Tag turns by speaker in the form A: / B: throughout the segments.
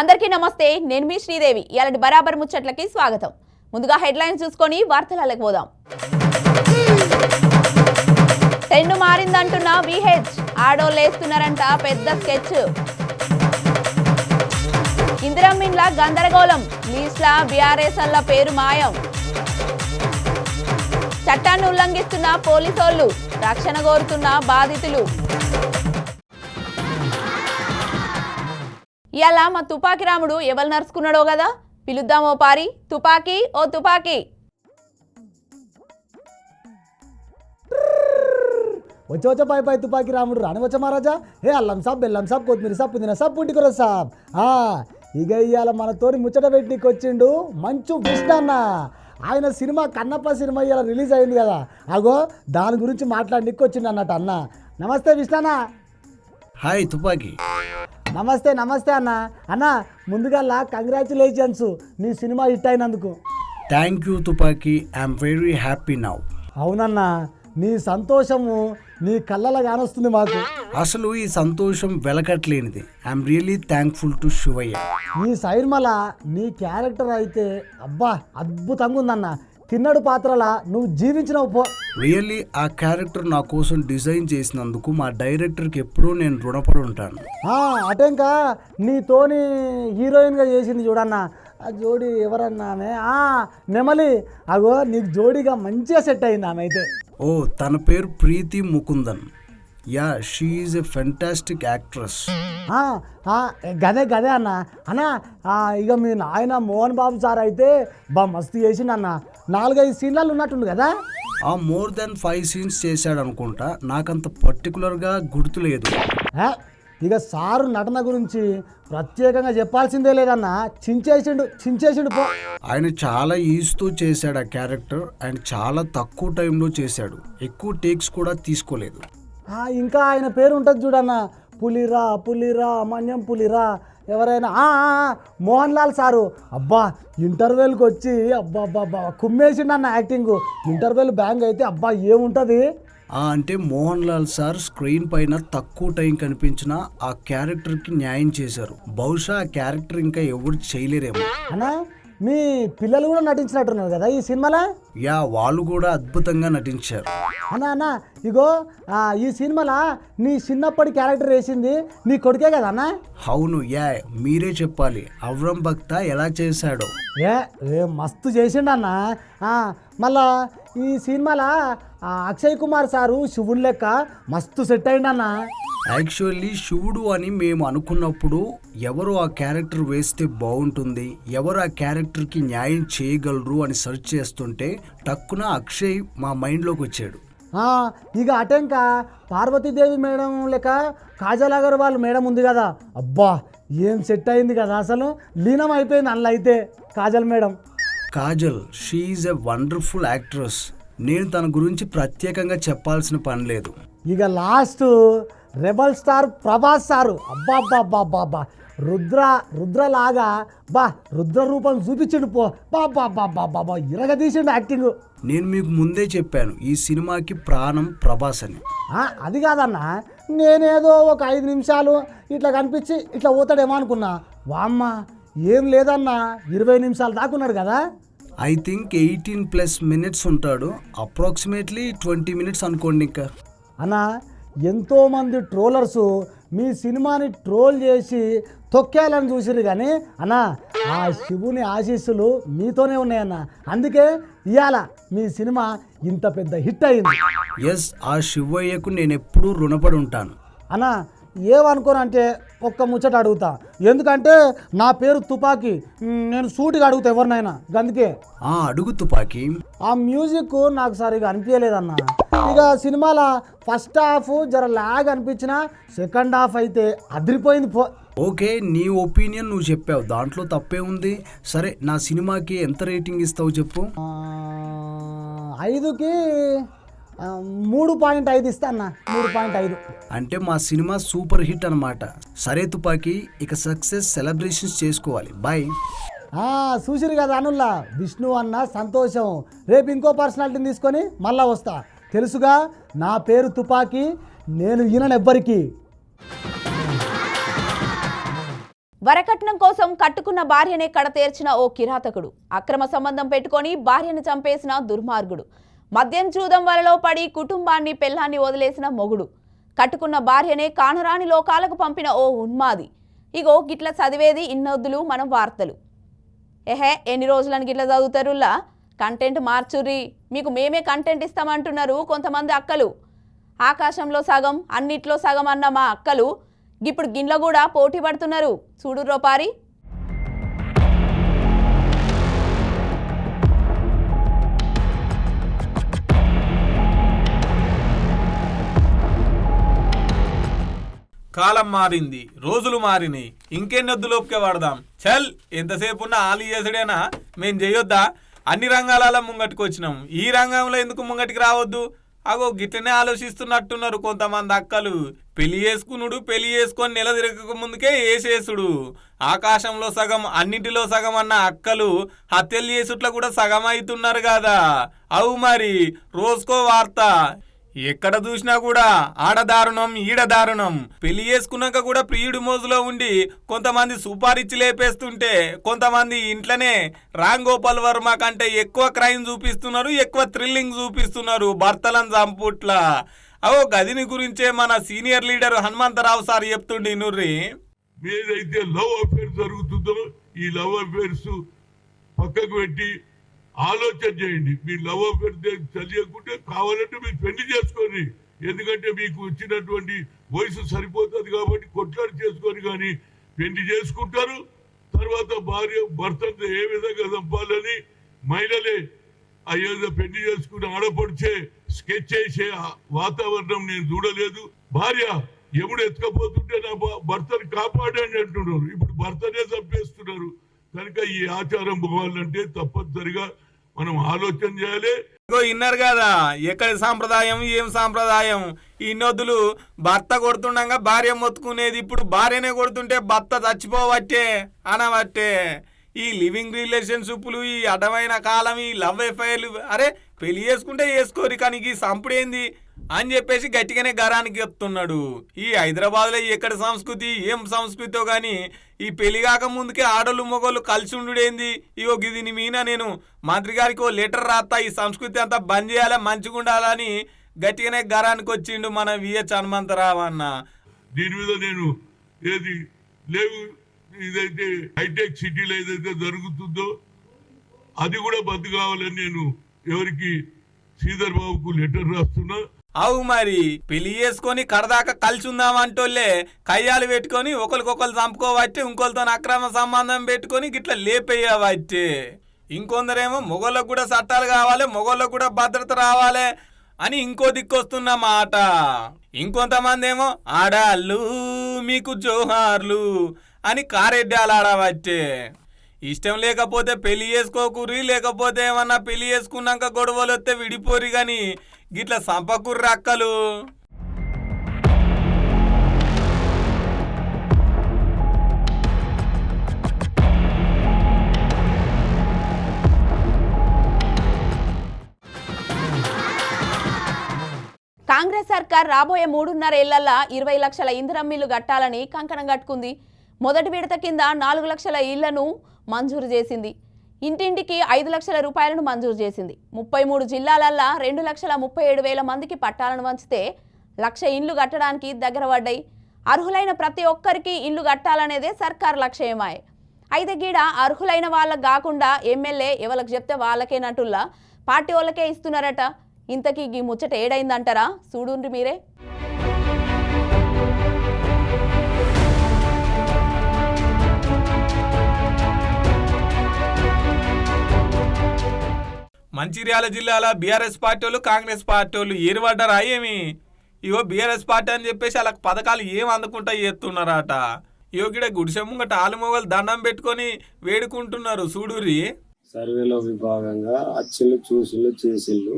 A: అందరికీ నమస్తే నేను మీ శ్రీదేవి. ఇలాంటి బరాబర్ ముచ్చట్లకి స్వాగతం. ముందుగా హెడ్లైన్స్ చూసుకొని వార్తలకు పోదాం. Trend మారిందంటున్న VH. ఆడోళ్ళేస్తున్నారంట పెద్ద స్కెచ్. ఇందిరమ్మిన్ల గందరగోళం. లీస్ల బీఆర్ఎస్ల పేరు మాయం. చట్టాన్ని ఉల్లంఘిస్తున్న పోలీసోళ్ళు రక్షణ కోరుతున్న బాధితులు. ఇవాళ మా తుపాకి రాముడు? ఎవరు నరుచుకున్నాడో కదా? పిలుద్దామో పారి. తుపాకీ? ఓ తుపాకీ.
B: వచ్చే వచ్చే పై పై తుపాకి రాముడు. రాని వచ్చే మహారాజా. ఏ అల్లం సాబ్ బెల్లం సాబ్ కొత్తిమీర సాబ్ పుదీనా సాబ్ పుంటికూర సాబ్. ఆ, ఇక ఇవాళ మనతోని ముచ్చట పెట్టికి వచ్చిండు మంచు కృష్ణ అన్న. ఆయన సినిమా కన్నప్ప సినిమా ఇవాళ రిలీజ్ అయింది కదా. అగో దాని గురించి మాట్లాడడానికి వచ్చిండు అన్నట్టు అన్న. నమస్తే విష్ణన్న
C: హాయ్ తుపాకీ.
B: నమస్తే నమస్తే అన్న. అన్న ముందుగా కంగ్రాచులేషన్స్. నీ సినిమా హిట్ అయినందుకు.
C: Thank you Tupaki I'm very happy now
B: అవునన్నా నీ సంతోషము నీ కళ్ళలో కానొస్తుంది మాకు.
C: అసలు ఈ సంతోషం వెలకట్లేనిది. I'm really thankful to Shivayya
B: ఈ సైర్మల నీ క్యారెక్టర్ అయితే అబ్బా అద్భుతంగా ఉందన్న తిన్నడు పాత్రలా నువ్వు జీవించినవు పో.
C: రియల్లీ ఆ క్యారెక్టర్ నా కోసం డిజైన్ చేసినందుకు మా డైరెక్టర్కి ఎప్పుడూ నేను రుణపడి ఉంటాను.
B: అటేంకా నీతోని హీరోయిన్గా చేసింది చూడన్న. ఆ జోడి ఎవరన్నా ఆమె? ఆ, నెమలి. అగో నీకు జోడిగా మంచిగా సెట్ అయింది ఆమె అయితే.
C: ఓ తన పేరు Preity Mukundan. Yeah she is a fantastic actress
B: ఆ, ఆ, గదే గదే అన్న. అన్న ఆ, ఇక మీ నాయన మోహన్ బాబు సార్ అయితే బా మస్తు చేసిండు అన్న. నాలుగైదు సీన్లలో ఉన్నట్టుండు కదా?
C: ఆ మోర్ దెన్ ఫైవ్ సీన్స్ చేశాడు అనుకుంటా నాకంత పర్టికులర్గా గుర్తులేదు
B: ఇక సారు నటన గురించి ప్రత్యేకంగా చెప్పాల్సిందే లేదన్న చించేసిండు చించేసిండు పో.
C: ఆయన చాలా ఈజీతో చేశాడు ఆ క్యారెక్టర్. అండ్ చాలా తక్కువ టైంలో చేశాడు. ఎక్కువ టేక్స్ కూడా తీసుకోలేదు.
B: ఇంకా ఆయన పేరు ఉంటుంది చూడన్న. పులిరా పులిరా మన్యం పులిరా ఎవరైనా మోహన్ లాల్ సారు. అబ్బా ఇంటర్వెల్కి వచ్చి అబ్బా అబ్బా అబ్బా కుమ్మేసిండు అన్న యాక్టింగ్. ఇంటర్వెల్ బ్యాంగ్ అయితే అబ్బా ఏముంటుంది?
C: అంటే మోహన్ లాల్ సార్ స్క్రీన్ పైన తక్కువ టైం కనిపించిన ఆ క్యారెక్టర్కి న్యాయం చేశారు. బహుశా ఆ క్యారెక్టర్ ఇంకా ఎవరు చేయలేరేమో.
B: అన్నా మీ పిల్లలు కూడా నటించినట్టున్నారు కదా ఈ సినిమాలో?
C: యా వాళ్ళు కూడా అద్భుతంగా నటించారు.
B: అన్న అన్న ఇగో ఆ, ఈ సినిమాలో నీ చిన్నప్పటి క్యారెక్టర్ వేసింది నీ కొడుకే కదా అన్న?
C: అవును యా మీరే చెప్పాలి. అవ్రం భక్త ఎలా చేశాడో.
B: ఏ ఏ మస్తు చేసిండు అన్న. ఆ, మళ్ళా ఈ సినిమాలో ఆ, అక్షయ్ కుమార్ సారు శివుని లెక్క మస్తు సెట్ అయిండన్న
C: యాక్చువల్లీ శివుడు అని మేము అనుకున్నప్పుడు ఎవరు ఆ క్యారెక్టర్ వేస్తే బాగుంటుంది ఎవరు ఆ క్యారెక్టర్కి న్యాయం చేయగలరు అని సెర్చ్ చేస్తుంటే టక్కున అక్షయ్ మా మైండ్లోకి వచ్చాడు.
B: ఇక అటెంక పార్వతీదేవి మేడం లెక్క కాజల్ అగర్వాల్ మేడం ఉంది కదా. అబ్బా ఏం సెట్ అయింది కదా అసలు? లీనం అయిపోయింది అందులో అయితే Kajal madam.
C: Kajal she's a wonderful actress నేను తన గురించి ప్రత్యేకంగా చెప్పాల్సిన పని లేదు.
B: ఇక last rebel star Prabhas sir. అబ్బా అబ్బా అబ్బా అబ్బా రుద్ర రుద్రలాగా బా రుద్ర రూపం చూపించిండు పో. బా బా బా బా యాక్టింగ్.
C: నేను మీకు ముందే చెప్పాను ఈ సినిమాకి ప్రాణం ప్రభాస్ అని.
B: అది కాదన్న. నేనేదో ఒక ఐదు నిమిషాలు ఇట్లా కనిపించి ఇట్లా పోతాడేమో అనుకున్నా. వామ్మ ఏం లేదన్నా. ఇరవై నిమిషాలు దాకున్నాడు కదా.
C: I think eighteen plus minutes ఉంటాడు. అప్రాక్సిమేట్లీ ట్వంటీ మినిట్స్ అనుకోండి ఇంకా.
B: అన్న ఎంతోమంది ట్రోలర్స్ మీ సినిమాని ట్రోల్ చేసి తొక్కేయాలని చూసిరు కానీ అన్న ఆ శివుని ఆశీస్సులు మీతోనే ఉన్నాయన్న. అందుకే ఇవాళ మీ సినిమా ఇంత పెద్ద హిట్ అయింది.
C: ఎస్ ఆ శివయ్యకు నేను ఎప్పుడూ రుణపడి ఉంటాను.
B: అన్న ఏమనుకోనంటే ఒక్క ముచ్చట అడుగుతా. ఎందుకంటే నా పేరు తుపాకి. నేను సూటిగా అడుగుతా ఎవరినైనా. అందుకే
C: ఆ అడుగు తుపాకి.
B: ఆ మ్యూజిక్ నాకు సరిగా అనిపించలేదన్న. ఇక సినిమాల ఫస్ట్ హాఫ్ జర లాగ్ అనిపించిన సెకండ్ హాఫ్ అయితే అదిరిపోయింది పో
C: ఓకే నీ ఒపీనియన్ నువ్వు చెప్పావు. దాంట్లో తప్పే ఉంది. సరే నా సినిమాకి ఎంత రేటింగ్ ఇస్తావు చెప్పు?
B: ఐదుకి మూడు పాయింట్ ఐదు ఇస్తా అన్న. మూడు పాయింట్ ఐదు.
C: అంటే మా సినిమా సూపర్ హిట్ అన్నమాట. సరే తుపాకి ఇక సక్సెస్ సెలబ్రేషన్స్ చేసుకోవాలి. బాయ్.
B: ఆ, చూసిరు కదా అనుల్లా. విష్ణు అన్న సంతోషం. రేపు ఇంకో పర్సనాలిటీని తీసుకొని మళ్ళా వస్తా. తెలుసుగా నా పేరు తుపాకి నేను ఈయనెవ్వరికి
A: వరకట్నం కోసం కట్టుకున్న భార్యనే కడతేర్చిన ఓ కిరాతకుడు. అక్రమ సంబంధం పెట్టుకొని భార్యను చంపేసిన దుర్మార్గుడు. మద్యం చూదం వలలో పడి కుటుంబాన్ని పెళ్ళాన్ని వదిలేసిన మొగుడు. కట్టుకున్న భార్యనే కానరాని లోకాలకు పంపిన ఓ ఉన్మాది. ఇగో గిట్ల చదివేది ఇన్నొద్దులు మనం వార్తలు. ఎహే ఎన్ని రోజులని గిట్ల చదువుతారులా కంటెంట్ మార్చుర్రి. మీకు మేమే కంటెంట్ ఇస్తామంటున్నారు కొంతమంది అక్కలు. ఆకాశంలో సగం అన్నిట్లో సగం అన్న మా అక్కలు. ఇప్పుడు గిన్నెలో కూడా పోటీ పడుతున్నారు. చూడు రోపారి
D: కాలం మారింది రోజులు మారినాయి ఇంకెన్నొద్దులోపుకే వాడదాం. చల్ ఎంతసేపు ఉన్న ఆలు చేసుడేనా? మేము చేయొద్దా అన్ని రంగాలలో ముంగటికి వచ్చినాం ఈ రంగంలో ఎందుకు ముంగటికి రావద్దు? అగో గిట్లనే ఆలోచిస్తున్నట్టున్నారు కొంతమంది అక్కలు. పెళ్ళి చేసుకునుడు పెళ్ళి చేసుకొని నెల తిరగక ముందుకే ఏసేసుడు. ఆకాశంలో సగం అన్నింటిలో సగం అన్న అక్కలు హత్యలు చేసుట్ల కూడా సగం అవుతున్నారు కదా అవు మరి రోజుకో వార్త. ఎక్కడ చూసినా కూడా ఆడదారుణం ఈడదారుణం. పెళ్ళి చేసుకున్నాక కూడా ప్రియుడి మోజులో ఉండి కొంతమంది సుపారిచ్చి లేపేస్తుంటే కొంతమంది ఇంట్లోనే రామ్ గోపాల్ వర్మ కంటే ఎక్కువ క్రైమ్ చూపిస్తున్నారు ఎక్కువ థ్రిల్లింగ్ చూపిస్తున్నారు భర్తలను చంపుట్ల అవో గదిని గురించే మన సీనియర్ లీడర్ హనుమంతరావు సార్ చెప్తుండి నుర్రి.
E: ఏదైతే లవ్ అఫేర్ జరుగుతుందో ఈ లవ్ అఫేర్స్ పక్కకు పెట్టి ఆలోచన చేయండి. మీ లవ్ అఫేర్ తెలియకుంటే కావాలంటే మీరు పెళ్ళి చేసుకోండి. ఎందుకంటే మీకు వచ్చినటువంటి వయసు సరిపోతుంది కాబట్టి కొట్లాడి చేసుకొని కానీ పెళ్ళి చేసుకుంటారు. తర్వాత భార్య భర్తను ఏ విధంగా చంపాలని మహిళలే అయ్యేదో పెళ్ళి చేసుకుని ఆడపడిచే స్కెచ్ చేసే వాతావరణం నేను చూడలేదు. భార్య ఎప్పుడు ఎత్తుకపోతుంటే నా భర్తను కాపాడండి అంటున్నారు. ఇప్పుడు భర్తనే చంపేస్తున్నారు. కనుక ఈ ఆచారం పోవాలంటే తప్పనిసరిగా మనం ఆలోచన చేయాలి.
D: ఇగో ఇన్నారు కదా ఎక్కడి సాంప్రదాయం ఏం సాంప్రదాయం? ఈ నదులు భర్త కొడుతుండగా భార్య మొత్తుకునేది ఇప్పుడు భార్యనే కొడుతుంటే భర్త చచ్చిపోవట్టే అనవట్టే. ఈ లివింగ్ రిలేషన్షిప్లు ఈ అడ్డమైన కాలం ఈ లవ్ ఎఫ్ఐఆర్లు అరే పెళ్ళి చేసుకుంటే చేసుకోరు కానీ ఈ సంపుడేంది? అని చెప్పేసి గట్టిగానే గరానికి చెప్తున్నాడు. ఈ హైదరాబాద్లో ఎక్కడ సంస్కృతి ఏం సంస్కృతో కానీ ఈ పెళ్ళి కాక ముందుకే ఆడోళ్ళు మొగోళ్ళు కలిసి ఉండుడేంది? ఇగో దీని మీన నేను. మంత్రి గారికి ఓ లెటర్ రాస్తా ఈ సంస్కృతి అంతా బంద్ చేయాలా మంచిగా ఉండాలని గట్టిగానే గరానికి వచ్చిండు మన విఎచ్ హనుమంతరావు అన్న.
E: దీని మీద నేను ఏది లేవు. ఇదైతే హైటెక్ సిటీలో ఏదైతే జరుగుతుందో అది కూడా బంద్ కావాలని నేను ఎవరికి శ్రీధర్ బాబుకు లెటర్ రాస్తున్నా.
D: అవు మరి పెళ్ళి చేసుకొని కడదాకా కలిసి ఉందామంటోళ్ళే కయ్యాలు పెట్టుకొని ఒకరికొకరు చంపుకోవట్టే ఇంకొకరితో అక్రమ సంబంధం పెట్టుకొని గిట్ల లేపేయవచ్చే ఇంకొందరేమో మొగోళ్ళకు కూడా చట్టాలు కావాలి మొగోళ్ళకు కూడా భద్రత రావాలి అని ఇంకో దిక్కొస్తున్న మాట. ఇంకొంతమంది ఏమో ఆడాళ్ళు మీకు జోహార్లు అని కారెడ్డాలు ఆడవచ్చే ఇష్టం లేకపోతే పెళ్ళి చేసుకోకుర్రి లేకపోతే ఏమన్నా పెళ్ళి చేసుకున్నాక గొడవలు వస్తే విడిపోరు కానీ గిట్ల సంపకుర్రి అక్కలు.
A: కాంగ్రెస్ సర్కార్ రాబోయే మూడున్నర ఏళ్ళలో ఇరవై లక్షల ఇంధనం కట్టాలని కంకణం కట్టుకుంది. మొదటి విడత కింద నాలుగు లక్షల ఇళ్ళను మంజూరు చేసింది. ఇంటింటికి ఐదు లక్షల రూపాయలను మంజూరు చేసింది. ముప్పై మూడు జిల్లాలల్లా రెండు లక్షల ముప్పై ఏడు వేల మందికి పట్టాలను వంచితే లక్ష ఇండ్లు కట్టడానికి దగ్గర పడ్డాయి. అర్హులైన ప్రతి ఒక్కరికి ఇల్లు కట్టాలనేదే సర్కార్ లక్ష్యమాయే అయితే గీడ అర్హులైన వాళ్ళకు కాకుండా ఎమ్మెల్యే ఎవరికి చెప్తే వాళ్ళకేనట్టుల్లా పార్టీ వాళ్ళకే ఇస్తున్నారట. ఇంతకీ ఈ ముచ్చట ఏడైందంటారా? చూడుండ్రి మీరే.
D: మంచిర్యాల జిల్లాల బీఆర్ఎస్ పార్టీ వాళ్ళు కాంగ్రెస్ పార్టీ వాళ్ళు ఏరుపడ్డారా ఏమి? ఇగో బీఆర్ఎస్ పార్టీ అని చెప్పేసి వాళ్ళకి పథకాలు ఏం అందుకుంటా చేస్తున్నారట? ఇగో గిడ గుడిసె ముంగట ఆలుమొగలు దండం పెట్టుకొని వేడుకుంటున్నారు చూడురి
F: సర్వేలో విభాగంగా అచ్చిళ్ళు చూసిళ్ళు చేసిళ్ళు.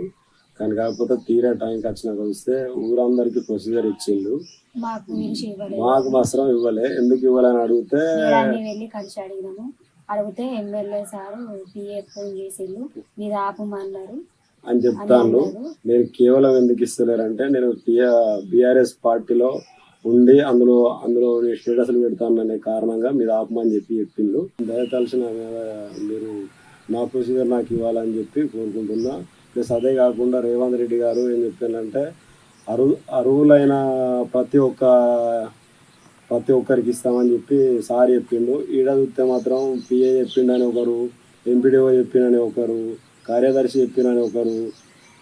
F: కానీ కాకపోతే తీరా టైంకి వచ్చినాక వస్తే ఊరందరికి ప్రొసీజర్ ఇచ్చిళ్ళు.
G: మాకు
F: మాత్రం ఇవ్వలే. ఎందుకు ఇవ్వాలని అడిగితే
G: అడిగితే ఎమ్మెల్యే సారు పిఏ ఫోన్ చేసిళ్ళు మీరు ఆపమన్నారు.
F: అని చెప్తాను నేను కేవలం ఎందుకు ఇస్తలేరంటే నేను బీఆర్ఎస్ పార్టీలో ఉండి అందులో అందులో నేను స్టేటస్లు పెడతాననే కారణంగా మీరు ఆపమని చెప్పి చెప్పిండ్రు దయతలిసి నా మీద మీరు నా ప్రొసీజర్ నాకు ఇవ్వాలని చెప్పి కోరుకుంటున్నా. ప్లస్ అదే కాకుండా రేవంత్ రెడ్డి గారు ఏం చెప్పారంటే అరు అరువులైన ప్రతి ఒక్క ప్రతి ఒక్కరికి ఇస్తామని చెప్పి సార్ చెప్పిండు. ఈడ చూస్తే మాత్రం పిఏ చెప్పిండని ఒకరు ఎంపీడీఓ చెప్పిండని ఒకరు కార్యదర్శి చెప్పిండని ఒకరు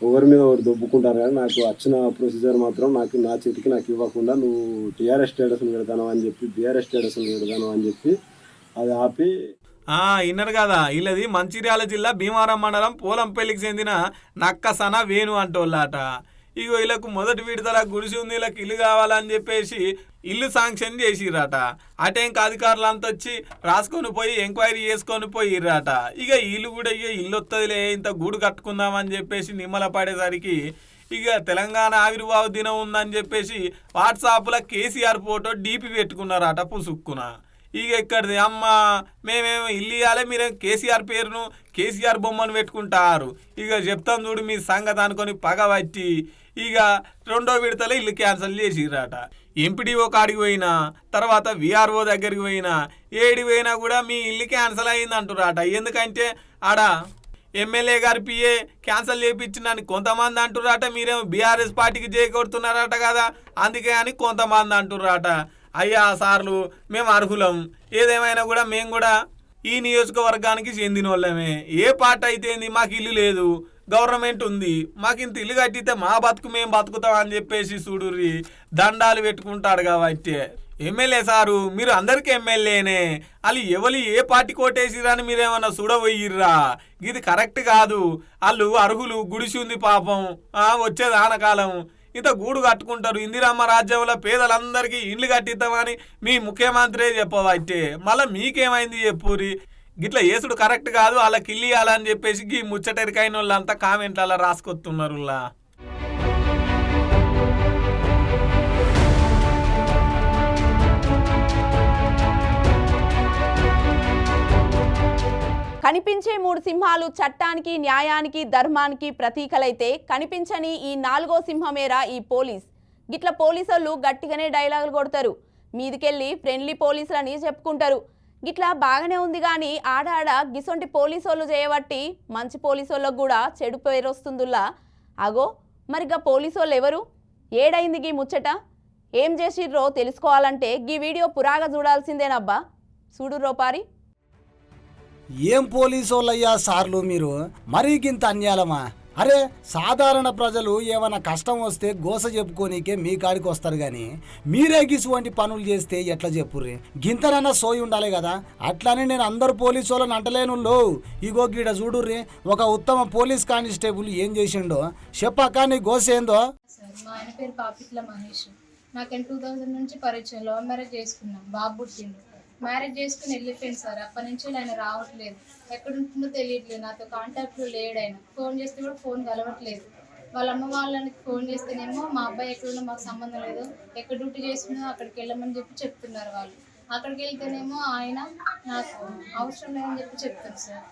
F: ఒకరి మీద ఒకరు దొబ్బుకుంటారు కానీ నాకు వచ్చిన ప్రొసీజర్ మాత్రం నాకు నా చేతికి నాకు ఇవ్వకుండా నువ్వు టీఆర్ఎస్ స్టేటస్ని పెడతాను అని చెప్పి బీఆర్ఎస్ స్టేటస్ని పెడతాను అని చెప్పి అది ఆపి
D: ఆ కదా. వీళ్ళది మంచిర్యాల జిల్లా భీమారం మండలం పోలంపల్లికి చెందిన నక్కసన వేణు అంటోళ్ళట. ఇగో వీళ్ళకు మొదటి విడతల గుడిసి ఉంది వీళ్ళకి ఇల్లు కావాలని చెప్పేసి ఇల్లు శాంక్షన్ చేసిరట అధికారులు అంతా వచ్చి రాసుకొని పోయి ఎంక్వైరీ చేసుకొని పోయిర్రట. ఇక ఇల్లు కూడా ఇక ఇల్లు వస్తుందిలే ఇంత గూడు కట్టుకుందామని చెప్పేసి నిమ్మల పడేసరికి ఇక తెలంగాణ ఆవిర్భావ దినం ఉందని చెప్పేసి వాట్సాప్లో కేసీఆర్ ఫోటో డీపీ పెట్టుకున్నారట పుసుక్కున. ఇక ఇక్కడిది అమ్మ మేమేమో ఇల్లు ఇవ్వాలి మీరేం కేసీఆర్ పేరును కేసీఆర్ బొమ్మను పెట్టుకుంటారు. ఇక చెప్తాం చూడు మీ సంగతి అనుకొని పగబట్టి ఇక రెండో విడతలో ఇల్లు క్యాన్సిల్ చేసిరట ఎంపీడీఓ కాడికి పోయినా తర్వాత విఆర్ఓ దగ్గరికి పోయినా ఏడి పోయినా కూడా మీ ఇల్లు క్యాన్సిల్ అయింది అంటురాట ఎందుకంటే ఆడ ఎమ్మెల్యే గారి పిఏ క్యాన్సిల్ చేయించినని కొంతమంది అంటుర్రట మీరేమో బీఆర్ఎస్ పార్టీకి చేకొడుతున్నారట కదా అందుకే అని కొంతమంది అంటురాట అయ్యా సార్లు మేము అర్హులం. ఏదేమైనా కూడా మేము కూడా ఈ నియోజకవర్గానికి చెందిన వాళ్ళమే ఏ పార్టీ అయితే ఏంది మాకు ఇల్లు లేదు. గవర్నమెంట్ ఉంది. మాకు ఇంత ఇల్లు కట్టితే మా బతుకు మేము బతుకుతాం అని చెప్పేసి చూడుర్రి. దండాలు పెట్టుకుంటాడు కాబట్టి. ఎమ్మెల్యే సారు మీరు అందరికీ ఎమ్మెల్యేనే. వాళ్ళు ఎవరు ఏ పార్టీ కోటేసిరని మీరేమన్నా చూడబోయిర్రా? ఇది కరెక్ట్ కాదు. వాళ్ళు అర్హులు గుడిసి ఉంది పాపం. వచ్చే వచ్చేది ఆనకాలం ఇంత గూడు కట్టుకుంటారు. ఇందిరమ్మ రాజ్యంలో పేదలందరికీ ఇండ్లు కట్టిద్దామని మీ ముఖ్యమంత్రి చెప్పవట్టే మళ్ళీ మీకేమైంది చెప్పురి గిట్లా ఏసుడు కరెక్ట్ కాదు వాళ్ళకి అలా అని చెప్పేసి ఈ ముచ్చటరికైన వాళ్ళంతా కామెంట్లలో రాసుకొస్తున్నారు
A: కనిపించే మూడు సింహాలు చట్టానికి న్యాయానికి ధర్మానికి ప్రతీకలైతే కనిపించని ఈ నాలుగో సింహమేరా ఈ పోలీస్. గిట్ల పోలీసోళ్ళు గట్టిగానే డైలాగులు కొడతారు. మీదికెళ్ళి ఫ్రెండ్లీ పోలీసులని చెప్పుకుంటారు. గిట్లా బాగానే ఉంది కానీ ఆడాడ గిసొంటి పోలీసోళ్ళు చేయబట్టి మంచి పోలీసోళ్ళకు కూడా చెడు పేరు వస్తుందిలా అగో మరిగా పోలీసోళ్ళు ఎవరు? ఏడైంది గీ ముచ్చట? ఏం చేసిర్రో తెలుసుకోవాలంటే గీ వీడియో పురాగా చూడాల్సిందేనబ్బా. చూడు రోపారి.
H: ఏం పోలీసోళ్ళయ్యా సార్లు మీరు? మరీ గింత అన్యాలమా? అరే సాధారణ ప్రజలు ఏమైనా కష్టం వస్తే గోస చెప్పుకోనీకే మీ కాడికి వస్తారు కానీ మీరే గిసువంటి పనులు చేస్తే ఎట్లా చెప్పుర్రి? గింతనన్నా సోయి ఉండాలి కదా? అట్లానే నేను అందరు పోలీసు వాళ్ళని అంటలేను లో ఇగో గీడ చూడుర్రి ఒక ఉత్తమ పోలీస్ కానిస్టేబుల్ ఏం చేసిండో? చెప్పాక నీ గోస ఏందో?
I: మా ఆయన పేరు పాపిట్ల మహేష్. నాకు టూ థౌజండ్ నుంచి పరిచయం లవ్ మ్యారేజ్ చేసుకున్నాం. బాబు పుట్టిండు. మ్యారేజ్ చేసుకుని వెళ్ళిపోయింది సార్. అప్పటి నుంచి ఆయన రావట్లేదు. ఎక్కడ ఉంటుందో తెలియట్లేదు. నాతో కాంటాక్ట్లో లేడు ఆయన. ఫోన్ చేస్తే కూడా ఫోన్ కలవట్లేదు. వాళ్ళ అమ్మ వాళ్ళని ఫోన్ చేస్తేనేమో మా అబ్బాయి ఎక్కడున్నా మాకు సంబంధం లేదు. ఎక్కడ డ్యూటీ చేస్తుందో అక్కడికి వెళ్ళమని చెప్పి చెప్తున్నారు వాళ్ళు. అక్కడికి వెళ్తేనేమో ఆయన నాకు అవసరం లేదని చెప్పి చెప్తారు సార్.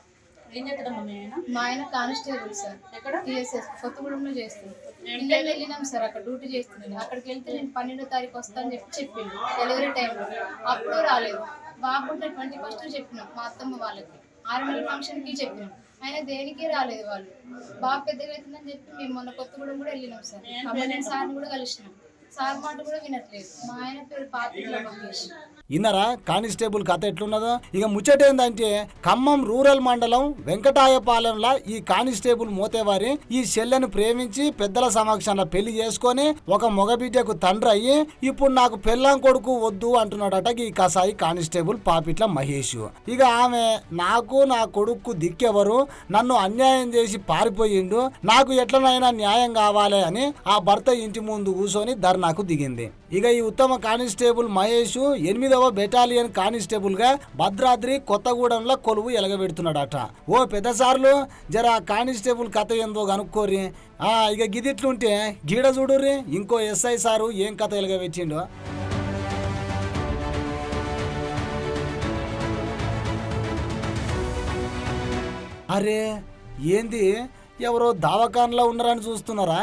J: ఏం చేస్తాడమ్మా మీ ఆయన?
I: మా ఆయన కానిస్టేబుల్ సార్.
J: ఎక్కడ?
I: టీఎస్ఎస్ కొత్తగూడెంలో చేస్తాను ఇళ్ళకి వెళ్ళినాం సార్ అక్కడ డ్యూటీ చేస్తున్నాను అక్కడికి వెళ్తే నేను పన్నెండో తారీఖు వస్తా అని చెప్పి చెప్పిండు. డెలివరీ టైంలో అప్పుడు రాలేదు. బాబు ట్వంటీ ఫస్ట్ చెప్పినాం మా అత్తమ్మ వాళ్ళకి. ఆరు నెలల ఫంక్షన్కి చెప్పినాం. ఆయన దేనికి రాలేదు వాళ్ళు. బాబు పెద్దగా అవుతుందని చెప్పి మేము మొన్న కొత్తగూడెం కూడా వెళ్ళినాం సార్. పన్నెండు సార్ని కూడా కలిసినాం. సార్ మాట కూడా వినట్లేదు. మా ఆయన పేరు పాత్ర మహేష్
H: ఇన్నరా కానిస్టేబుల్ కథ ఎట్లున్నదో? ఇక ముచ్చటేందంటే ఖమ్మం రూరల్ మండలం వెంకటాయపాలెంలో ఈ కానిస్టేబుల్ మోతేవారి ఈ చెల్లెను ప్రేమించి పెద్దల సమక్షంలో పెళ్ళి చేసుకొని ఒక మగబిడ్డకు తండ్రి అయ్యి ఇప్పుడు నాకు పెళ్ళాం కొడుకు వద్దు అంటున్నాడట ఈ కసాయి కానిస్టేబుల్ పాపిట్ల మహేష్. ఇక ఆమె నాకు నా కొడుకు దిక్కెవరు? నన్ను అన్యాయం చేసి పారిపోయిండు. నాకు ఎట్లనైనా న్యాయం కావాలి అని ఆ భర్త ఇంటి ముందు కూర్చొని ధర్నాకు దిగింది. ఇక ఈ ఉత్తమ కానిస్టేబుల్ మహేష్ ఎనిమిదవ బెటాలియన్ కానిస్టేబుల్గా భద్రాద్రి కొత్తగూడెంలో కొలువు ఎలగబెడుతున్నాడట. ఓ పెద్ద సార్లు జర కానిస్టేబుల్ కథ ఏందో కనుక్కోరి ఆ ఇక గిదిట్లుంటే గీడ చూడుర్రి. ఇంకో ఎస్ఐ సారు ఏం కథ ఎలగబెట్టిండో. అరే ఏంది? ఎవరో దావకాన్లో ఉన్నారని చూస్తున్నారా?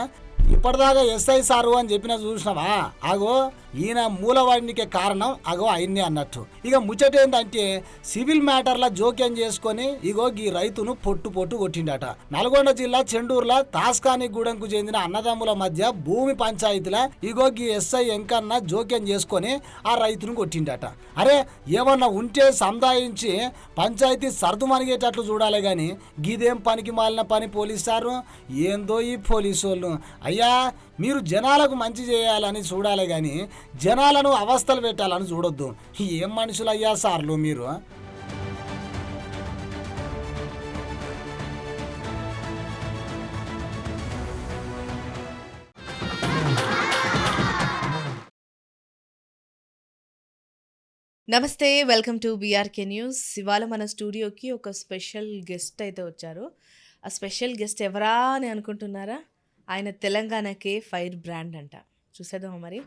K: ఇప్పటిదాకా ఎస్ఐ సారు అని చెప్పిన చూసినావా? అగో ఈయన మూలవాడినికే కారణం అగో ఆయన్ని అన్నట్టు. ఇక ముచ్చట ఏంటంటే సివిల్ మ్యాటర్ల జోక్యం చేసుకొని ఇగో ఈ రైతును పొట్టు పొట్టు కొట్టిండట. నల్గొండ జిల్లా చెండూరులో తాస్కాని గూడెంకు చెందిన అన్నదమ్ముల మధ్య భూమి పంచాయతీల ఇగో ఈ ఎస్ఐ ఎంకన్న జోక్యం చేసుకొని ఆ రైతును కొట్టిండట. అరే ఏమన్నా ఉంటే సందాయించి పంచాయతీ సర్దుమనిగేటట్లు చూడాలి కానీ గీదేం పనికి మాలిన పని పోలీసారు ఏందో ఈ పోలీసు వాళ్ళు అయ్యా మీరు జనాలకు మంచి చేయాలని చూడాలి కానీ జనాలను అవస్థలు పెట్టాలని చూడొద్దు. ఏం మనుషులు అయ్యా సార్లు మీరు?
L: నమస్తే వెల్కమ్ టు బీఆర్కే న్యూస్. ఇవాళ మన స్టూడియోకి ఒక స్పెషల్ గెస్ట్ అయితే వచ్చారు. ఆ స్పెషల్ గెస్ట్ ఎవరా అని అనుకుంటున్నారా? ఆయన తెలంగాణకే ఫైర్ బ్రాండ్ అంట. చూసేద్దామా మరి?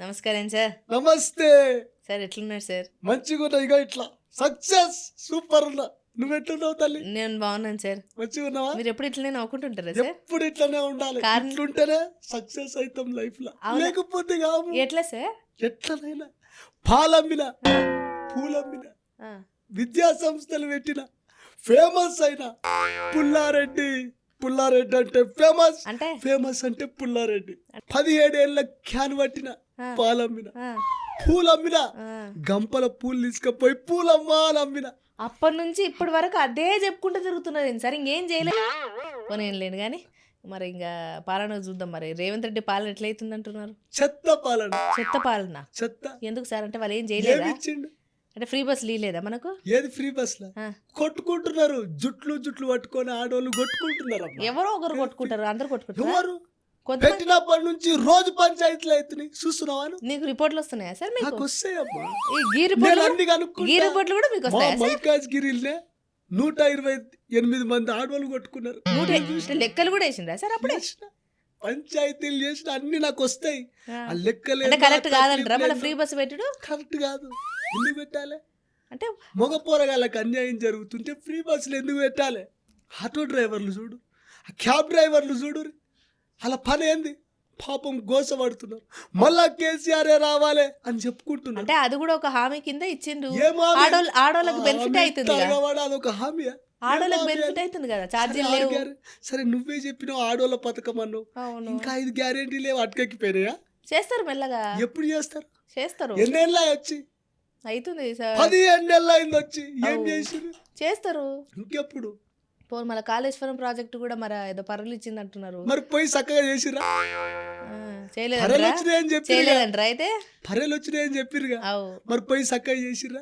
L: నమస్కారం సార్.
K: నమస్తే.
L: సార్ ఎట్లున్నారు సార్?
K: మంచిగా ఇక ఇట్లా. సక్సెస్. సూపర్ ఉన్నా. నువ్వు ఎట్లున్నావు తల్లి?
L: నేను బాగున్నాను సార్.
K: మంచిగా ఉన్నావా?
L: మీరు ఎప్పుడు ఇట్లనే నవ్వుకుంటుంటారా సార్?
K: ఎప్పుడు ఇట్లానే ఉండాలి. ఇట్లుంటేనే సక్సెస్ అవుతాం
L: లైఫ్లో?
K: లేకపోతే కాము
L: ఎట్లా సార్?
K: ఎట్లనైనా. పాలమ్మిన పూలమ్మిన విద్యా సంస్థలు పెట్టిన ఫేమస్ అయిన పుల్లారెడ్డి. పుల్లారెడ్డి అంటే ఫేమస్
L: అంటే?
K: ఫేమస్ అంటే పుల్లారెడ్డి. పదిహేడేళ్ళ క్యాన్ పట్టిన. పాలమ్మిన. పూలమ్మిన. గంపల పూలు తీసుకుపోయి పూలమ్మా అని అమ్మిన
L: అప్పటి నుంచి ఇప్పటి వరకు అదే చెప్పుకుంటూ తిరుగుతున్నారు సార్ ఇంకేం చేయలేదు పోనీ లేను కానీ మరి ఇంకా పాలన చూద్దాం మరి. రేవంత్ రెడ్డి పాలన ఎట్లయితుంది అంటున్నారు
K: చెత్త పాలన.
L: చెత్త పాలన.
K: చెత్త.
L: ఎందుకు సార్? అంటే వాళ్ళు ఏం చేయలేదా? అంటే ఫ్రీ బస్ లీలేదా మనకు?
K: ఏది ఫ్రీ బస్. కొట్టుకుంటున్నారు. జుట్లు జుట్లు పట్టుకొని ఆడోళ్ళు కొట్టుకుంటున్నారు.
L: ఎవరో ఒకరు కొట్టుకుంటారు అందరు కొట్టుకుంటారు?
K: పెట్టినప్పటి నుంచి రోజు పంచాయతీలు అవుతున్నాయి. చూస్తున్నావా?
L: నీకు రిపోర్ట్లు వస్తున్నాయా సార్ మీకు?
K: నాకు వస్తాయమ్మా.
L: ఈ రిపోర్ట్లు కూడా మీకు వస్తాయా
K: మల్కాజ్ గిరిలే నూట ఇరవై ఎనిమిది మంది ఆడవాళ్ళు కొట్టుకున్నారు.
L: నూట లెక్కలు కూడా వేసిండ్రా సార్ అప్పుడే.
K: పంచాయతీలు చేసిన అన్ని నాకు వస్తాయి.
L: ఆ.
K: లెక్కలే
L: కరెక్ట్ కాదంటారా? మన ఫ్రీ బస్ పెట్టుడు?
K: కరెక్ట్ కాదు. ఎందుకు పెట్టాలి?
L: అంటే
K: మగ పోరగాళ్ళకి అన్యాయం జరుగుతుంటే ఫ్రీ బస్సులు ఎందుకు పెట్టాలి? ఆటో డ్రైవర్లు చూడు ఆ క్యాబ్ డ్రైవర్లు చూడు అలా పని ఏంది? పాపం గోసపడుతున్నారు మళ్ళా కేసీఆర్ రావాలి అని చెప్పుకుంటున్నారు.
L: అంటే అది కూడా ఒక హామీ కింద ఇచ్చిండ్రు. ఆడోళ్ళకి బెనిఫిట్ అవుతుంది
K: అదొక హామీ
L: ఆడోళ్ళకి బెనిఫిట్ అవుతుంది కదా ఛార్జీలు లేవు.
K: సరే నువ్వే చెప్పినావు ఆడోళ్ళ పథకం అన్నావు. ఇంకా ఐదు గ్యారెంటీ లేవు అటకెక్కిపోయినాయా?
L: చేస్తారు మెల్లగా.
K: ఎప్పుడు చేస్తారు?
L: చేస్తారు.
K: ఎన్నేళ్ళ వచ్చి
L: అవుతుంది సార్.
K: పది ఎన్నేళ్ళ అయింది వచ్చి. ఏం. చేసిరు
L: చేస్తారు.
K: ఇంకెప్పుడు?
L: పోను మన కాళేశ్వరం ప్రాజెక్ట్ కూడా మరి ఏదో పర్రలు ఇచ్చింది అంటున్నారు
K: మరి పోయి చక్కగా చేసిరా
L: చేయలేదంటరా?
K: చెప్పిరుగా
L: అయితే?
K: పర్రెలు వచ్చినాయని చెప్పిరుగా
L: అవు.
K: మరి పోయి చక్కగా చేసిరా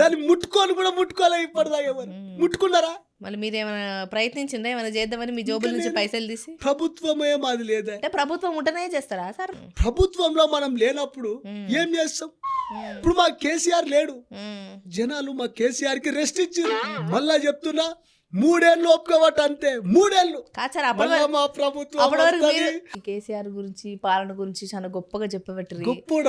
K: దాన్ని ముట్టుకొని కూడా ముట్టుకోలే ఇప్పటిదాకా మరి. ముట్టుకున్నారా?
L: మళ్ళీ మీరు ఏమైనా ప్రయత్నించిందా ఏమైనా చేద్దామని మీ జోబుల నుంచి పైసలు తీసి?
K: ప్రభుత్వమే మాది లేదా?
L: అంటే ప్రభుత్వం ఉంటేనే చేస్తారా సార్?
K: ప్రభుత్వంలో మనం లేనప్పుడు. ఏం చేస్తాం. ఇప్పుడు మా కేసీఆర్ లేడు. జనాలు మా కేసీఆర్కి రెస్ట్ ఇచ్చారు. మళ్ళా చెప్తున్నా మూడేళ్ళు ఒప్పుకోవట అంతే మూడేళ్ళు. మా ప్రభుత్వం
L: కేసీఆర్ గురించి పాలన గురించి చాలా గొప్పగా చెప్పబెట్టరు
K: గొప్పోడి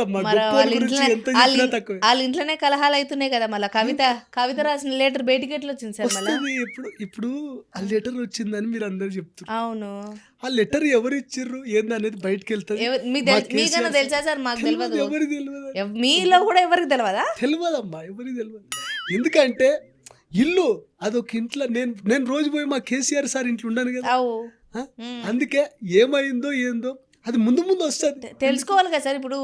L: వాళ్ళ ఇంట్లోనే కలహాలు అవుతున్నాయి కదా మళ్ళీ. కవిత కవిత రాసిన లెటర్ బయటికి ఎట్లా వచ్చింది సార్ మళ్ళీ?
K: ఇప్పుడు ఇప్పుడు ఆ లెటర్ వచ్చిందని మీరు అందరు చెప్తున్నారు.
L: అవును.
K: ఆ లెటర్ ఎవరు ఇచ్చిర్రు? ఏంది అనేది బయటకి
L: తెల్- మీకన్నా తెలుసా సార్? మాకు
K: తెలియదు, ఎవరికి తెలియదు
L: మీలో కూడా ఎవరికి తెలియదా
K: తెలియదమ్మా ఎవరికి తెలియదు ఎందుకంటే ఇల్లు అదొక ఇంట్లో నేను నేను రోజు పోయి మా కేసీఆర్ సార్ ఇంట్లో ఉండను కదా. అందుకే ఏమైందో ఏందో అది ముందు ముందు వస్తుంది
L: తెలుసుకోవాలి కదా సార్ ఇప్పుడు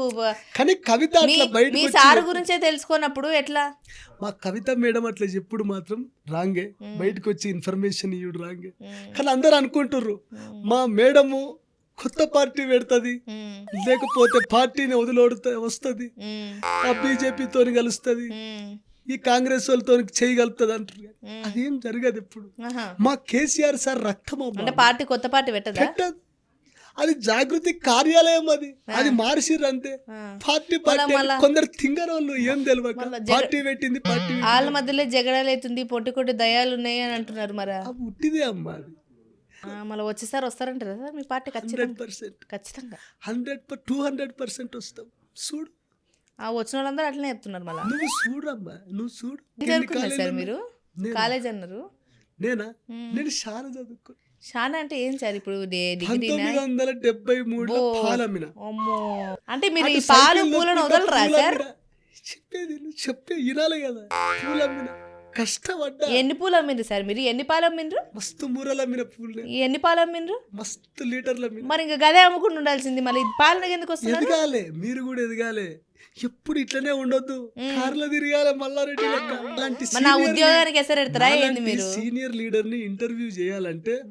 K: కానీ కవిత అట్లా
L: మీ
K: వచ్చి
L: సార్. గురించే తెలుసుకున్నప్పుడు ఎట్లా
K: మా కవిత మేడం అట్లా చెప్పుడు మాత్రం రాంగే బయటకు వచ్చి ఇన్ఫర్మేషన్ ఇవ్వడు రాంగే. కానీ అందరు అనుకుంటుర్రు మా మేడము కొత్త పార్టీ పెడుతుంది. లేకపోతే పార్టీని వదిలోడుతా వస్తుంది. ఆ బీజేపీతో కలుస్తుంది. ఈ కాంగ్రెస్ వాళ్ళతో చేయగలుగుతుంది అంటారు. అదేం జరగదు ఎప్పుడు. మా కేసీఆర్ సార్ రక్తం
L: అంటే. పార్టీ కొత్త పార్టీ పెట్టదా?
K: పెట్టదు. అది జాగృతి కార్యాలయం అది. అది మార్చిర్రు అంతే. పార్టీ పార్టీ కొందరు తింగర వాళ్ళు ఏం తెలియక పార్టీ పెట్టింది పార్టీ.
L: వాళ్ళ మధ్యలో జగడాలు అవుతుంది పొట్టి కొట్టి దయాలు ఉన్నాయి అని అంటున్నారు మరి.
K: ఉట్టిదే అమ్మా అది.
L: మళ్ళీ వచ్చేసారి వస్తారంటారా సార్ మీ పార్టీ
K: హండ్రెడ్ పర్సెంట్.
L: ఖచ్చితంగా.
K: హండ్రెడ్ టూ హండ్రెడ్ పర్సెంట్ వస్తాం. చూడు.
L: ఆ వచ్చిన వాళ్ళందరూ అట్లనే చెప్తున్నారు మళ్ళీ.
K: నువ్వు చూడమ్మా నువ్వు చూడు.
L: అనుకున్నారు సార్ మీరు? కాలేజ్ అన్నారు?
K: నేనా. నేను చాలా చదువుకున్నా
L: చాలా అంటే ఏం సార్ ఇప్పుడు
K: పంతొమ్మిది వందల డెబ్బై. పాలమ్మిన
L: అమ్మో. అంటే మీరు ఈ పాలు పూలను వదలరా సార్.
K: చెప్పేది చెప్పే వినాలి కదా. పూలమ్మిన కష్టపడ్డా.
L: ఎన్ని పూలు అమ్మిండ్రు సార్ మీరు? ఎన్ని పాలు అమ్మిండ్రు
K: మస్తు మూరలు అమ్మిన పూలు.
L: ఎన్ని పాలు అమ్మిండ్రు
K: మస్తు లీటర్లు అమ్మిన
L: మరి ఇంకా గదే అమ్ముకుంటూ ఉండాల్సింది. మళ్ళీ పాలనకి ఎందుకు వస్తున్నారు?
K: ఎదగాలి మీరు కూడా ఎదగాలి. ఎప్పుడు ఇట్లనే ఉండొద్దు. కార్లో తిరగాలి మల్లారెడ్డి లెక్క. అలాంటి
L: మరి నా
K: senior
L: ఉద్యోగానికి
K: lead-
L: ఎసరు ఎడతారా ఏంది మీరు?
K: సీనియర్ లీడర్ని ఇంటర్వ్యూ చేయాలంటే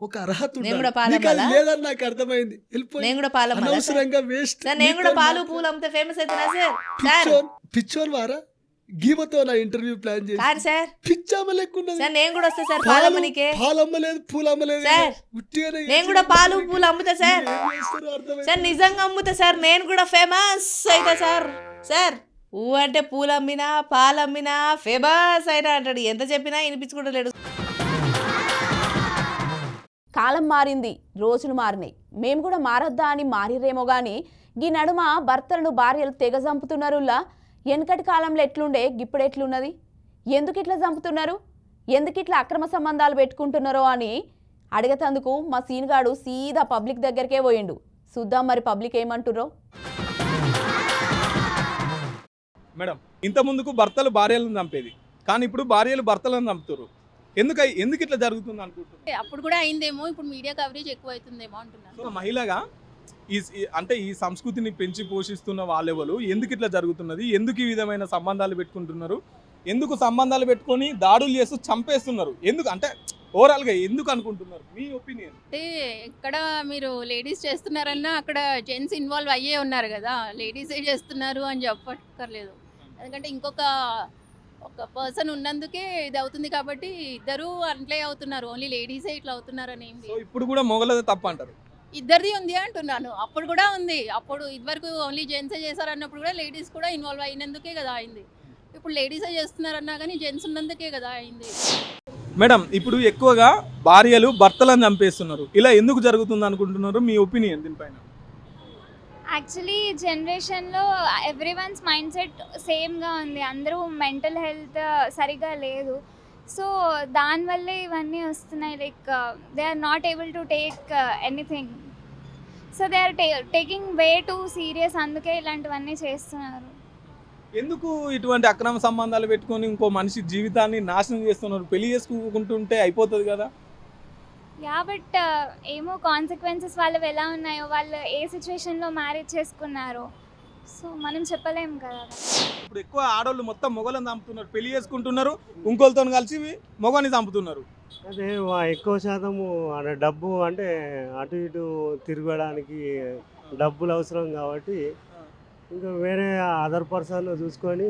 K: ఒక అర్హత? లేదని నాకు అర్థమైంది.
L: నేను కూడా పాలు?
K: అనవసరంగా వేస్ట్
L: నేను కూడా పాలు పూలు అమ్మితే ఫేమస్ అవుతున్నా సార్.
K: పిచ్చోన్ వారా? గీమతో నా ఇంటర్వ్యూ ప్లాన్ చేసి
L: సార్.
K: పిచ్చామ లెక్కున్నది
L: సార్ నేను కూడా వస్తా సార్ పాలు అమ్మనికే
K: పాలు అమ్మలేదు పూలు అమ్మలేదు
L: సార్,
K: ఉట్టిగానే
L: నేను కూడా పాలు పూలు అమ్ముతా సార్. సార్ నిజంగా అమ్ముతా సార్ నేను కూడా ఫేమస్ అయితే సార్. సార్ ఊ అంటే పూలు అమ్మినా పాలు అమ్మినా ఫేమస్ అయినా అంటాడు. ఎంత చెప్పినా వినిపించుకుంటలేడు.
A: కాలం మారింది రోజులు మారినాయి. మేము కూడా మారద్దా అని మారిరేమో గాని ఈ నడుమ భర్తలను భార్యలు తెగ చంపుతున్నారులా వెనకటి కాలంలో ఎట్లుండే? ఇప్పుడు ఎట్లున్నది? ఎందుకు ఇట్లా చంపుతున్నారు? ఎందుకు ఇట్లా అక్రమ సంబంధాలు పెట్టుకుంటున్నారో అని అడిగేతందుకు మా సీన్గాడు సీదా పబ్లిక్ దగ్గరికే పోయిండు. చూద్దాం మరి పబ్లిక్ ఏమంటుర్రో.
M: మేడం ఇంత ముందుకు భర్తలు భార్యలను చంపేది. కానీ ఇప్పుడు భార్యలు భర్తలను చంపుతారు ఎందుకు ఎందుకు ఇట్లా జరుగుతుంది అనుకుంటున్నారు?
N: అప్పుడు కూడా అయిందేమో ఇప్పుడు మీడియా కవరేజ్ ఎక్కువ అవుతుందేమో అంటున్నాను
M: సో మహిళగా ఈ అంటే ఈ సంస్కృతిని పెంచి పోషిస్తున్న వాళ్ళెవరు? ఎందుకు ఇట్లా జరుగుతున్నది? ఎందుకు ఈ విధమైన సంబంధాలు పెట్టుకుంటున్నారు? ఎందుకు సంబంధాలు పెట్టుకొని దాడులు చేస్తూ చంపేస్తున్నారు? ఎందుకు? అంటే ఓవరాల్గా ఎందుకు అనుకుంటున్నారు? మీ ఒపీనియన్.
N: అంటే ఎక్కడ మీరు లేడీస్ చేస్తున్నారన్నా అక్కడ జెంట్స్ ఇన్వాల్వ్ అయ్యే ఉన్నారు కదా. లేడీసే చేస్తున్నారు అని చెప్పక్కర్లేదు. ఎందుకంటే ఇంకొక ఒక పర్సన్ ఉన్నందుకే ఇది అవుతుంది కాబట్టి ఇద్దరు అట్లే అవుతున్నారు. ఓన్లీ లేడీసే ఇట్లా అవుతున్నారు అని
M: ఇప్పుడు కూడా మొగలదే తప్ప అంటారు
N: ఇద్దరిది ఉంది అంటున్నాను. అప్పుడు కూడా ఉంది. అప్పుడు ఇదివరకు ఓన్లీ జెంట్సే చేశారు అన్నప్పుడు కూడా లేడీస్ కూడా ఇన్వాల్వ్ అయినందుకే కదా అయింది. ఇప్పుడు లేడీసే చేస్తున్నారన్నా కానీ జెంట్స్ ఉన్నందుకే కదా అయింది.
M: మేడం ఇప్పుడు ఎక్కువగా భార్యలు భర్తలను చంపేస్తున్నారు. ఇలా ఎందుకు జరుగుతుంది అనుకుంటున్నారు? మీ ఒపీనియన్ దీనిపైన.
O: యాక్చువల్లీ ఈ జనరేషన్లో ఎవ్రీ వన్స్ మైండ్ సెట్ సేమ్గా ఉంది. అందరూ మెంటల్ హెల్త్ సరిగా లేదు. సో దానివల్లే ఇవన్నీ వస్తున్నాయి. Like they are not able to take anything so they are taking way too serious అందుకే ఇలాంటివన్నీ చేస్తున్నారు.
M: ఎందుకు ఇటువంటి అక్రమ సంబంధాలు పెట్టుకొని ఇంకో మనిషి జీవితాన్ని నాశనం చేస్తున్నారు? పెళ్ళి చేసుకుంటుంటే అయిపోతుంది కదా.
O: యా బట్ ఏమో కాన్సిక్వెన్సెస్ వాళ్ళవి ఎలా ఉన్నాయో వాళ్ళు ఏ సిచ్యువేషన్లో మ్యారేజ్ చేసుకున్నారో. సో మనం చెప్పలేం కదా.
M: ఇప్పుడు ఎక్కువ ఆడవాళ్ళు మొత్తం మొగలను చంపుతున్నారు పెళ్ళి చేసుకుంటున్నారు ఇంకోళ్ళతో కలిసి మొగని చంపుతున్నారు.
P: అదే వా- ఎక్కువ శాతము ఆడ డబ్బు అంటే అటు ఇటు తిరగడానికి డబ్బులు అవసరం కాబట్టి ఇంకా వేరే అదర్ పర్సన్ చూసుకొని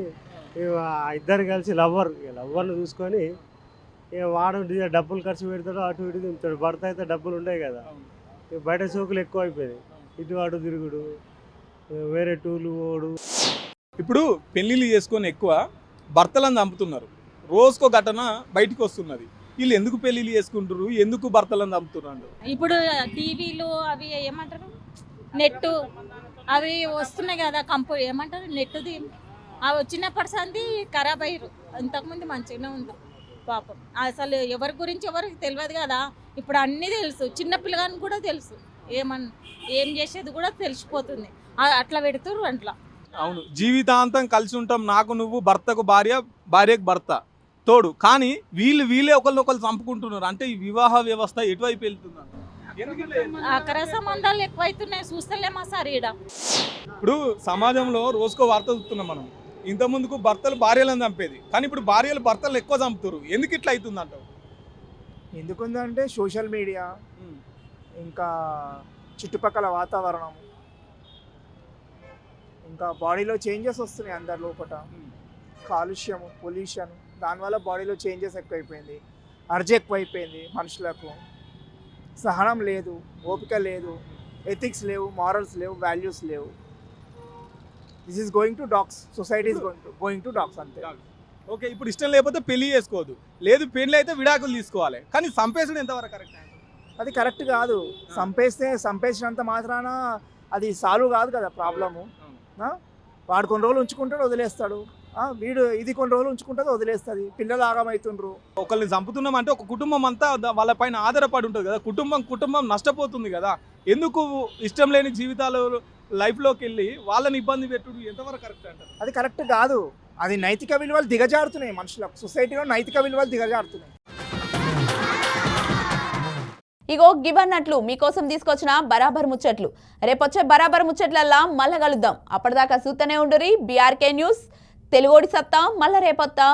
P: ఇద్దరు కలిసి లవ్వర్ లవ్వర్ని చూసుకొని ఇక వాడు డబ్బులు ఖర్చు పెడతాడు అటు ఇటు తింటాడు. భర్త అయితే డబ్బులు ఉంటాయి కదా. ఇక బయట సోకులు ఎక్కువ అయిపోయినాయి ఇటు అటు తిరుగుడు వేరే టూలు ఓడు
M: ఇప్పుడు పెళ్ళిళ్ళు చేసుకొని ఎక్కువ భర్తలను చంపుతున్నారు. రోజుకో ఘటన బయటికి వస్తున్నది. వీళ్ళు ఎందుకు పెళ్ళిళ్ళు చేసుకుంటారు ఎందుకు భర్తలను చంపుతున్నారు?
Q: ఇప్పుడు టీవీలు అవి ఏమంటారు? నెట్ అవి వస్తున్నాయి కదా కంపు ఏమంటారు? నెట్ది అవి వచ్చినప్పటి సంది ఖరాబ్ అయ్యారు. ఇంతకుముందు మంచిగానే ఉంది. పాపం. అసలు ఎవరి గురించి ఎవరికి తెలియదు కదా. ఇప్పుడు అన్నీ తెలుసు. చిన్న పిల్లగానికి కూడా తెలుసు. ఏమన్ ఏం చేసేది కూడా తెలిసిపోతుంది. అట్లా పెడుతుర్రు అట్లా.
M: అవును. జీవితాంతం కలిసి ఉంటాం. నాకు నువ్వు భర్తకు భార్య భార్యకు భర్త. తోడు. కానీ వీళ్ళు వీళ్ళే ఒకరినొకరు చంపుకుంటున్నారు. అంటే ఈ వివాహ వ్యవస్థ ఎటువైపు వెళ్తున్నారు?
Q: అక్కడ సంబంధాలు ఎక్కువైతున్నాయి. చూస్తలేమా సార్ ఈడ?
M: ఇప్పుడు సమాజంలో రోజుకో వార్త చూస్తున్నాం మనం. ఇంత ముందుకు భర్తలు భార్యలను చంపేది. కానీ ఇప్పుడు భార్యలు భర్తలు ఎక్కువ చంపుతారు ఎందుకు ఇట్లా అవుతుంది అంటావు
R: ఎందుకుందంటే సోషల్ మీడియా ఇంకా చుట్టుపక్కల వాతావరణం ఇంకా బాడీలో చేంజెస్ వస్తున్నాయి అందరి లోపల. కాలుష్యం పొల్యూషన్ దానివల్ల బాడీలో చేంజెస్ ఎక్కువైపోయింది. అర్జ ఎక్కువైపోయింది మనుషులకు. సహనం లేదు ఓపిక లేదు ఎథిక్స్ లేవు మారల్స్ లేవు వాల్యూస్ లేవు. This is going to dogs society is going to going to dogs అంతే.
M: ఓకే ఇప్పుడు ఇష్టం లేకపోతే పెళ్ళి చేసుకోవద్దు లేదు పెళ్ళి అయితే విడాకులు తీసుకోవాలి. కానీ చంపేసడం ఎంతవరకు కరెక్ట్
R: అది కరెక్ట్ కాదు. సంపేస్తే సంపేసినంత మాత్రాన అది సాల్వ్ కాదు కదా ప్రాబ్లము వాడు కొన్ని రోజులు ఉంచుకుంటాడు వదిలేస్తాడు. వీడు ఇది కొన్ని రోజులు ఉంచుకుంటుంది వదిలేస్తుంది. పిల్లలు ఆగమవుతుండ్రు
M: ఒకరిని చంపుతున్నాం అంటే ఒక కుటుంబం అంతా వాళ్ళ పైన ఆధారపడి ఉంటుంది కదా. కుటుంబం కుటుంబం నష్టపోతుంది కదా. ఎందుకు ఇష్టం లేని జీవితాలు లైఫ్లోకి వెళ్ళి వాళ్ళని ఇబ్బంది పెట్టుడు ఎంతవరకు కరెక్ట్ అంటారు?
R: అది కరెక్ట్ కాదు. అది నైతిక విలువలు దిగజారుతున్నాయి మనుషులకు. సొసైటీలో నైతిక విలువలు దిగజారుతున్నాయి.
A: ఇగో గివన్నట్లు మీకోసం తీసుకొచ్చిన బరాబర్ ముచ్చట్లు. రేపొచ్చే బరాబర్ ముచ్చట్లల్లా మళ్ళా కలుద్దాం. అప్పటిదాకా చూస్తూనే ఉండురి బీఆర్కే న్యూస్ తెలుగోడి సత్తా మళ్ళా రేపొత్తా.